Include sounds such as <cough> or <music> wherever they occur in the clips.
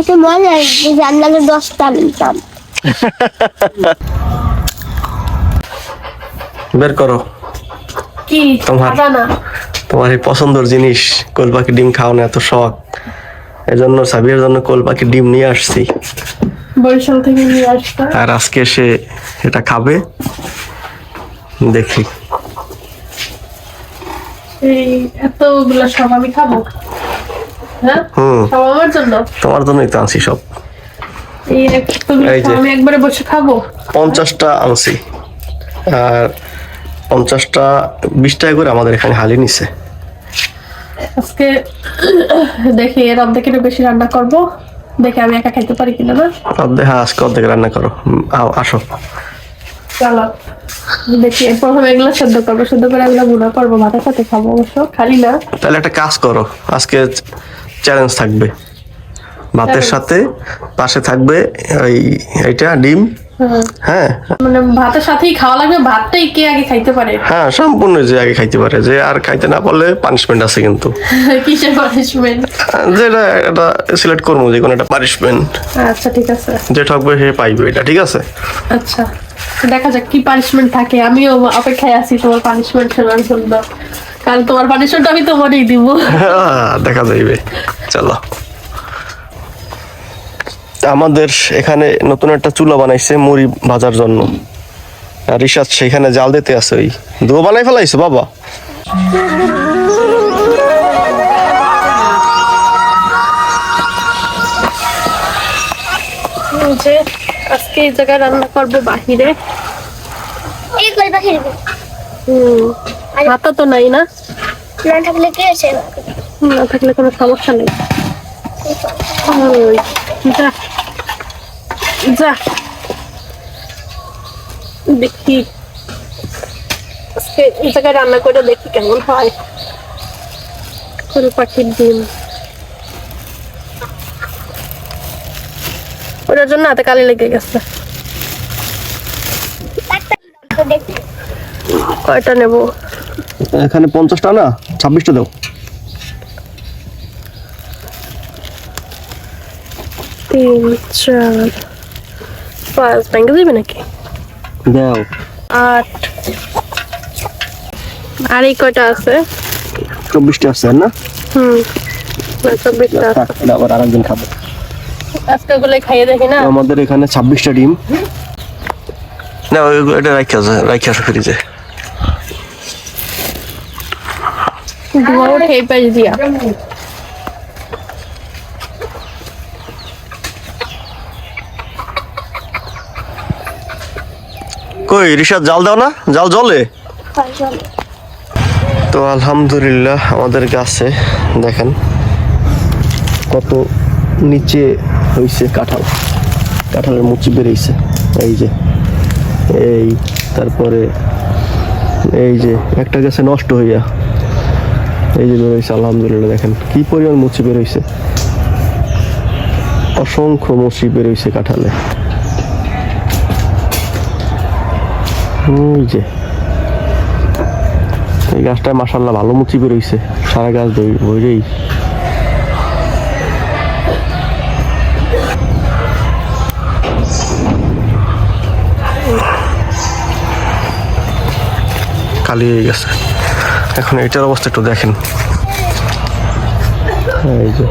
কত মজা আমি আগে দশটা নিতাম বের করো। কি তোমার- তোমার এই পছন্দের জিনিস ডিম খাওয়ানো এত শখ। এই জন্য সাবিয়ার জন্য কোল পাখি ডিম নিয়ে আসছি। বরিশাল থেকে নিয়ে আসতা আর আজকে সে এটা খাবে। দেখি। এই এতগুলো সব আমি খাব? হুম। আমার জন্য? তোমার জন্যই তো আনছি সব। এই যে। আমি একবারে বসে খাব? পঞ্চাশটা আনছি। আর পঞ্চাশটা বিশ টাকা করে আমাদের এখানে হালি নিছে। আজকে দেখি এর অর্ধেক একটু বেশি রান্না করব। দেখে আমি একা খাইতে পারি কিনা না? অর্ধেক হ্যাঁ আজকে অর্ধেক রান্না করো। আও, আসো। চলো। দেখি প্রথমে এগুলো সেদ্ধ করব। সেদ্ধ করে এগুলো গুঁড়া করব ভাতের সাথে খাব অবশ্য। খালি না। তাহলে একটা কাজ করো। আজকে চ্যালেঞ্জ থাকবে। ভাতের সাথে পাশে থাকবে ওই এইটা ডিম। হ্যাঁ। মানে ভাতের সাথেই খাওয়া লাগবে ভাতটাই কে আগে খাইতে পারে? হ্যাঁ সম্পূর্ণ যে আগে খাইতে পারে যে আর খাইতে না পারলে পানিশমেন্ট আছে কিন্তু। <laughs> কিসের পানিশমেন্ট যেটা এটা সিলেক্ট করব যে কোনো একটা পানিশমেন্ট আচ্ছা ঠিক আছে। যে ঠকবে সে পাইবে এটা ঠিক আছে? আচ্ছা দেখা যাক কি পানিশমেন্ট থাকে। আমিও অপেক্ষায় আছি তোমার পানিশমেন্ট শোনার জন্য। কারণ তোমার পানিশমেন্ট আমি তোমারই দিব। <laughs> দেখা যাইবে। চলো। আমাদের এখানে নতুন একটা চুলা বানাইছে মুড়ি ভাজার জন্য। আর রিসাদ সেখানে জাল দিতে আছে ওই। দুয়ো বানাই ফেলাইছো বাবা? যে আজকে এই জায়গায় রান্না করব বাহিরে। এই হুম। হাতা তো নাই না? না থাকলে কি আছে না থাকলে কোনো সমস্যা নেই। যা। যা। দেখি। আজকে এই জায়গায় রান্না করে দেখি কেমন হয়। কোন পাখির ডিম। ওটার জন্য হাতে কালি লেগে গেছে। কয়টা নেব? এখানে পঞ্চাশটা না? ছাব্বিশটা দাও। তিন চার পাঁচ ব্যাংকে দিবে নাকি? দাও। আট। আর এই কয়টা আছে? চব্বিশটা আছে না? হুম চব্বিশটা আবার আরেকদিন খাব। আজকে খাইয়ে দেখি না? আমাদের এখানে ছাব্বিশটা ডিম। না এটা রাখা আছে রাখা ফ্রিজে ধোয়া উঠে এই পাশ দিয়া। কই রিসাদ জাল দাও না? জাল জলে? তো আলহামদুলিল্লাহ আমাদের গাছে দেখেন কত নিচে হয়েছে কাঁঠাল। কাঁঠালের মুচি বেরিয়েছে। এই যে এই তারপরে এই যে একটা গাছে নষ্ট হইয়া এই যে বেরোইছে আলহামদুলিল্লাহ, দেখেন কি পরিমাণ মুচি বেরোইছে অসংখ্য মুচি বেরোইছে কাঁঠালে। ওই যে, এই গাছটায় মাসাল্লাহ ভালো মুচি বেরোইছে সারা গাছ দই ভরেই কালি হয়ে গেছে। এখন এটার অবস্থা একটু দেখেন। এই যে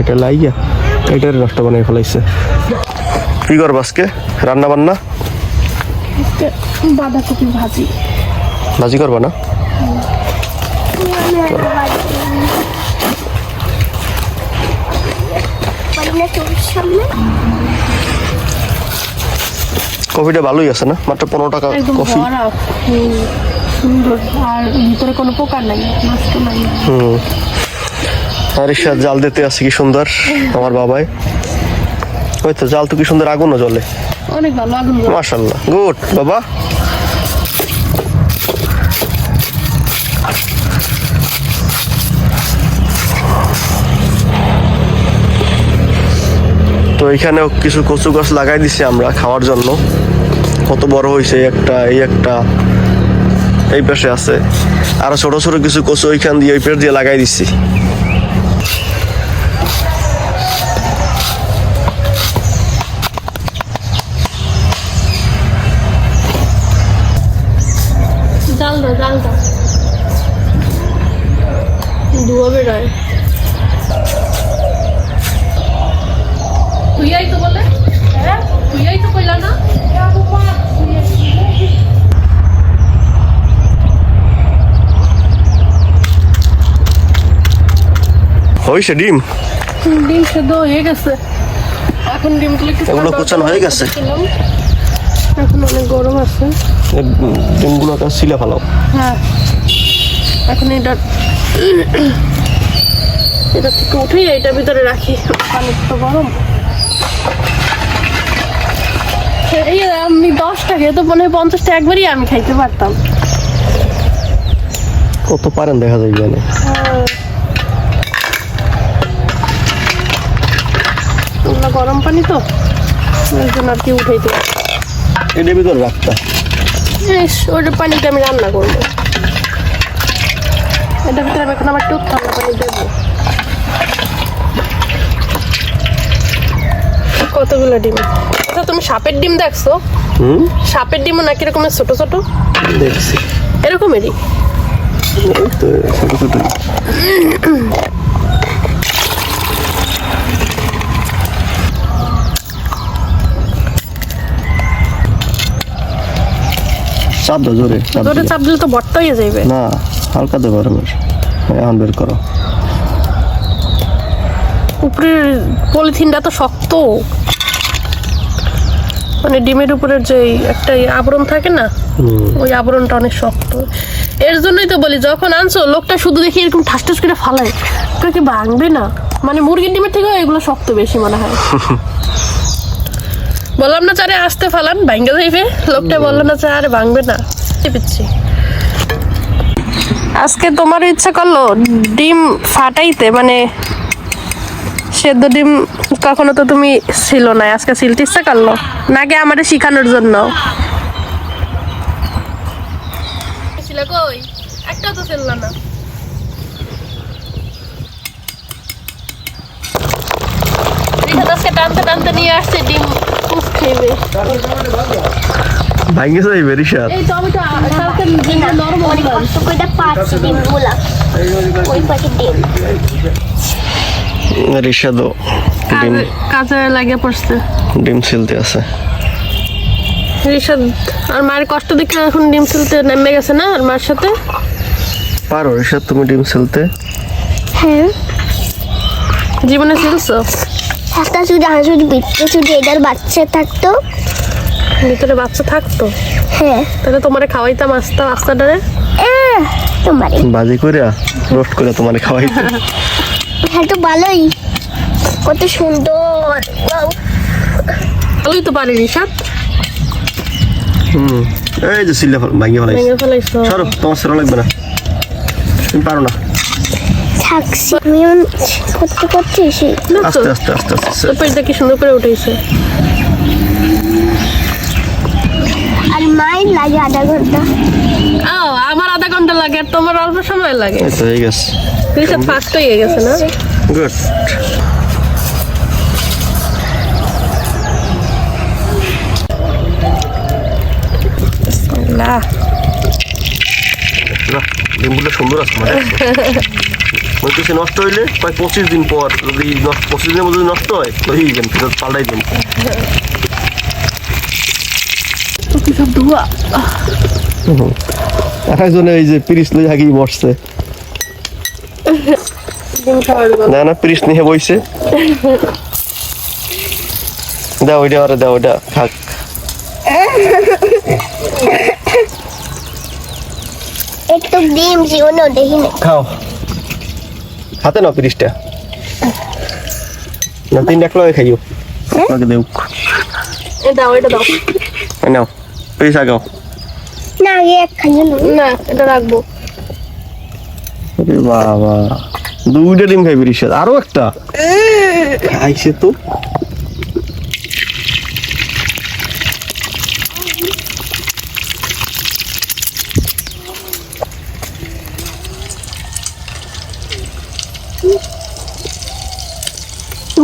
এটা লাইয়া এটার নষ্ট বানিয়ে ফেলাইছে। কি করব আজকে? রান্না বান্না? বাঁধাকপি ভাজি। ভাজি করবা না? কফিটা ভালোই আছে না? মাত্র পনেরো টাকা কফি। সুন্দর আর ভিতরে কোনো পোকা নাই নষ্ট নাই। হুম। আর জাল দিতে আছে কি সুন্দর? আমার বাবাই। ওই তো জাল তো কি সুন্দর আগুনও জ্বলে। অনেক ভালো আগুন জ্বলে। মাশাল্লাহ গুড বাবা। তো এখানেও কিছু কচু গাছ লাগাই দিছি আমরা খাওয়ার জন্য। কত বড় হয়েছে একটা এই একটা এই পাশে আছে। আরও ছোট ছোট কিছু কচু ওইখান দিয়ে ওই পেশ দিয়ে লাগাই দিছি। ধোয়া বেড়ায়। তুই আই তো বলে। হ্যাঁ, তুই তো কইলা না। হয়েছে ডিম? ডিম সেদ্ধ হয়ে গেছে। এখন ডিমগুলো একটু এগুলো কুচানো হয়ে গেছে? এখন অনেক গরম আছে। এই ডিমগুলোকে সিলে ফেলাও হ্যাঁ। এখন এটা এটা থেকে উঠে এটা ভিতরে রাখি। পানি তো গরম। এই আমি দশটা খেয়ে তো মনে হয় পঞ্চাশটা একবারই আমি খাইতে পারতাম। কত পারেন দেখা যায় জানে গরম পানি তো ওই জন্য আর কি উঠাইতে এটার ভিতরে রাখতা ওইটা পানিটা আমি রান্না করব। এটা ভিতরে আমি এখন আমার একটু ঠান্ডা পানি দেবো। কতগুলো ডিম? আচ্ছা তুমি সাপের ডিম দেখছ? সাপের ডিমও নাকি এরকমের ছোট ছোট? দেখছি। এরকমেরই? ছোট ছোট চাপ দাও জোরে জোরে চাপ দিলে তো বট্ট হয়ে যাবে না হালকা দেবো গরমের এখন বের করো। উপরের পলিথিনটা তো শক্ত। মানে ডিমের উপরের যে একটা আবরণ থাকে না ওই আবরণটা অনেক শক্ত। এর জন্যই তো বলি যখন আনছো লোকটা শুধু দেখি এরকম ঠাস ঠাস করে ফালায়। কি ভাঙবে না? মানে মুরগির ডিমের থেকে এগুলো শক্ত বেশি মনে হয়। <laughs> বললাম না চারে আসতে ফালান, ভাঙ্গে যাইবে। লোকটা বলল না চারে ভাঙবে না। পিচ্ছি আজকে তোমার ইচ্ছা করল ডিম ফাটাইতে মানে সেদ্ধ ডিম কখনো তো তুমি ছিল না, আজকে সিলতে ইচ্ছা করল? নাকি আমাদের শিখানোর জন্য? ছিল না। আজকে টানতে টানতে নিয়ে আসছে ডিম। উফ খেয়ে ভাঙ্গে যাইবে এই তো আমি তো কালকে ডিম নরম অনেক কষ্ট করে পাচ্ছি ডিমগুলা ওই পাখি ডিম। রিসাদও ডিম কাজে লাগে পড়ছে। ডিম ছিলতে আছে। ঋষাদ আর মায়ের কষ্ট দেখে এখন ডিম ছিলতে নেমে গেছে না আর মার সাথে? পারো রিসাদ তুমি ডিম ছিলতে। হ্যাঁ। জীবনে ছিলছো? একটা যদি আর যদি বিটকে যদি এটার বাচ্চা থাকতো। ভিতরে বাচ্চা থাকতো? হ্যাঁ। তাহলে তোমারে খাওয়াইতাম আস্তা আস্তাটারে? তোমারে। বাজি করে রোস্ট করে তোমার খাওয়াইতে হ্যাঁ তো ভালোই। কত সুন্দর। Wow! ভালোই তো পারি ঋষাদ হুম। এই যে সিলে ফেল ভাঙ্গে ফেলাইছে। ভেঙে ফেলাইছো। সরো তোমার সেরা লাগবে না। তুমি পারো না। থাকছি। আমি করতে করতে এসে আস্তে আস্তে আস্তে আস্তে পেটটা কি সুন্দর করে উঠেছে। আর মায়ের লাগে আধা ঘণ্টা। ও আমার আধা ঘণ্টা লাগে আর তোমার অল্প সময় লাগে। তো হয়ে গেছে। ঋষাদ ফাস্ট হয়ে গেছে না? গুড ডিমগুলো সুন্দর আছে মানে। <laughs> ওই কিছু নষ্ট হইলে প্রায় পঁচিশ দিন পর যদি পঁচিশ দিনের মধ্যে নষ্ট হয় ওই দেন ফেরত পাল্টাই দিন কি সব ধোয়া? একজনে এই যে পিরিস লই আগেই বসছে। না না পিরিস নিয়ে বইছে। দাও ওইটা আরে দাও ওইটা খাক। একটু ডিম জীবনেও দেখি না খাও। হাতে নাও তিরিশটা। না তিন এক খাই খাইও। আপনাকে দেও। দাও এটা দাও। নাও আগাও। না এক খাইও না। এটা রাখব। আরে বাবা দুইটা ডিম খাই পিরিস আরও একটা। খাইছে তো।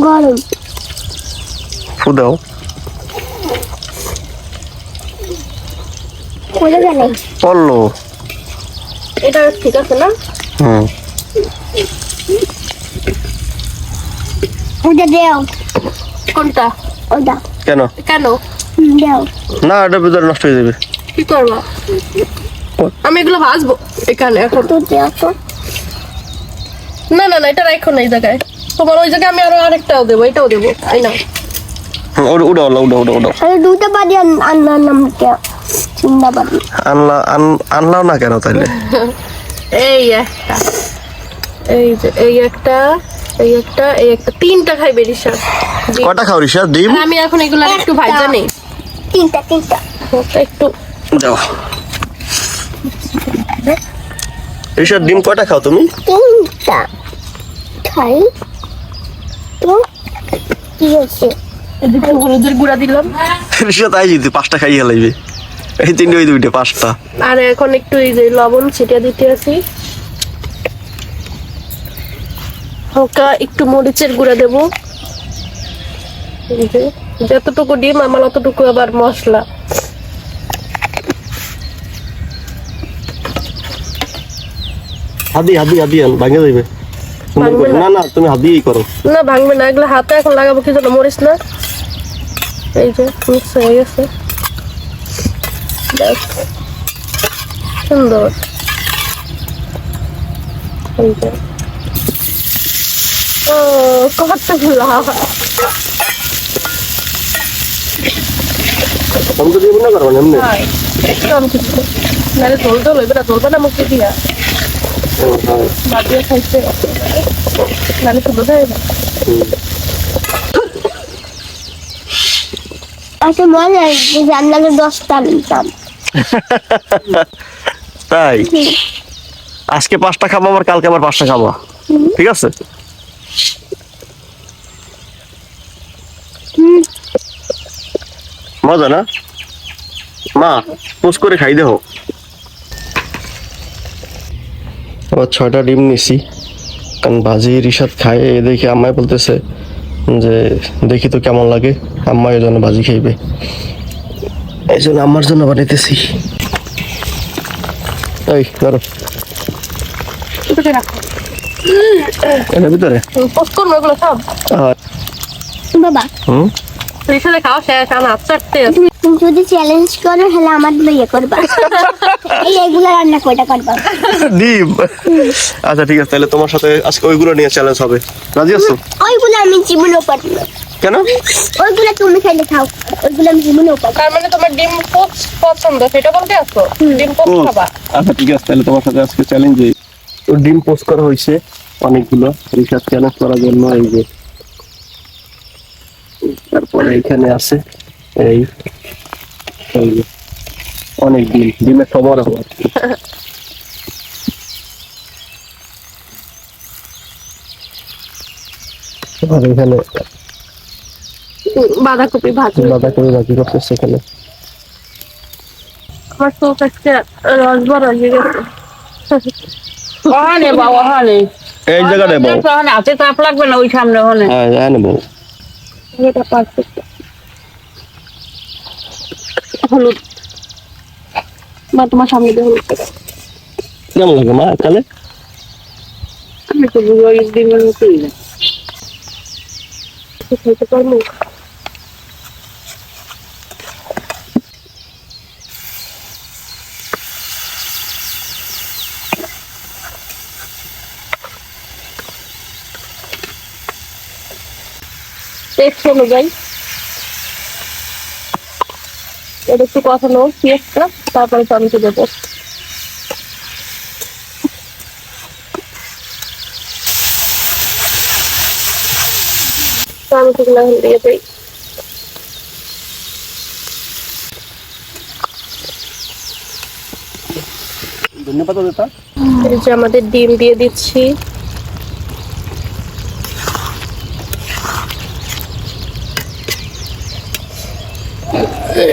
গরম। ফু দাও করে গেলে পড়ল। এটা ঠিক আছে না? হুম। ওটা দেও। কোনটা? ওটা। কেন? কেন? দেও। না এটা ভিতরে নষ্ট হয়ে যাবে। কি করব? আমি এগুলো ভাজবো এখানে এখন। তো না না না এটা রাখো না এই জায়গায়। তোমার ওই জায়গায় আমি আরও আরেকটাও দেবো এটাও দেবো। এই না ওটা ওটা ওটা ওটা ওটা আমি দুটো বাড়ি আনলাম বাড়ি। আনলা আন- আনলাও না কেন তাইলে? <laughs> এই একটা। এই যে এই একটা এই একটা এই একটা। তিনটা খাই বেরিসা কটা খাও রিসা ডিম? আমি এখন এগুলো আর একটু ভাজা নেই। তিনটা তিনটা। একটু। দাও। রিসা ডিম কটা খাও তুমি? তিনটা। খাই। তো কি হচ্ছে এদিকে হলুদের গুঁড়া দিলাম। রিসা তাই যদি পাঁচটা খাইয়ে লাইবে এই তিনটে ওই দুইটা পাঁচটা। আর এখন একটু এই যে লবণ ছিটিয়ে দিতে আছি। হালকা একটু মরিচের গুঁড়া দেব। এই যতটুকু ডিম আমার অতটুকু আবার মশলা। হাদি হাদি হাদি আন ভাঙে যাইবে। সুন্দর করে। না? না না তুমি হাদিই করো। না ভাঙবে না এগুলো হাতে এখন লাগাবো কি জন্য? মরিচ না? এই যে মিক্স হয়ে গেছে। সুন্দর। এই যে। ও কতগুলা। আমি তো দিয়ে না করব না এমনি? নাহলে হইবে না ঝোলবে না মুখে দিয়া। হ্যাঁ। দিয়ে খাইছে নাহলে আচ্ছা মনে হয় জানলাকে দশটা নিতাম তাই? আজকে পাঁচটা খাব আবার কালকে আবার পাঁচটা খাব। ঠিক আছে? মজা না? মা পোস করে খাই দেহ। আবার ছয়টা ডিম নিছি। কারণ ভাজি রিসাদ খায় এ দেখে আম্মাই বলতেছে যে দেখি তো কেমন লাগে আম্মাই জন্য ভাজি খাইবে। এই জন্য আম্মার জন্য বানাইতেছি। এই ধরো। ভিতরে বাবা। হুম? খাওয়া শেষ আমি তুমি তুমি যদি চ্যালেঞ্জ করো তাহলে আমার ইয়ে করবা। এই এগুলো রান্না কয়টা করবা? ডিম। আচ্ছা ঠিক আছে তাহলে তোমার সাথে আজকে ওইগুলো নিয়ে চ্যালেঞ্জ হবে। রাজি আছো? ওইগুলো আমি জীবনেও পারি না কেন? ওইগুলো তুমি খাইলে খাও ওইগুলো আমি জীবনেও পারি তার মানে তোমার ডিম পোস্ট পছন্দ সেটা বলতে ডিম পোস্ট খাবা? আচ্ছা ঠিক আছে তাহলে তোমার সাথে আজকে চ্যালেঞ্জ তো ডিম পোস্ট করা হয়েছে অনেকগুলো রিসার্চ চ্যালেঞ্জ করার জন্য এই যে তারপরে এখানে আছে এই অনেক ডিম ডিমের আর কি। আর এখানে বাঁধাকপি ভাজি। বাঁধাকপি ভাজি করতেছে এখানে। আমার চোখ আজকে রস বড় হয়ে গেছে। ওখানে বা ওখানে এই জায়গাটা ওখানে হাতে তাপ লাগবে না ওই সামনে ওখানে হ্যাঁ জানি বউ এটা পারফেক্ট হলুদ। মা তোমার সামনে দিয়ে হলুদ কেমন লাগে মা তাহলে আমি তো দিনের মতোই না খেতে পারব? টেস্ট অনুযায়ী। এটা একটু কথা কষানো পেঁয়াজটা তারপরে টমেটো দেবো। টমেটোগুলো দিয়ে দিই। ধন্যবাদ আমাদের ডিম দিয়ে দিচ্ছি।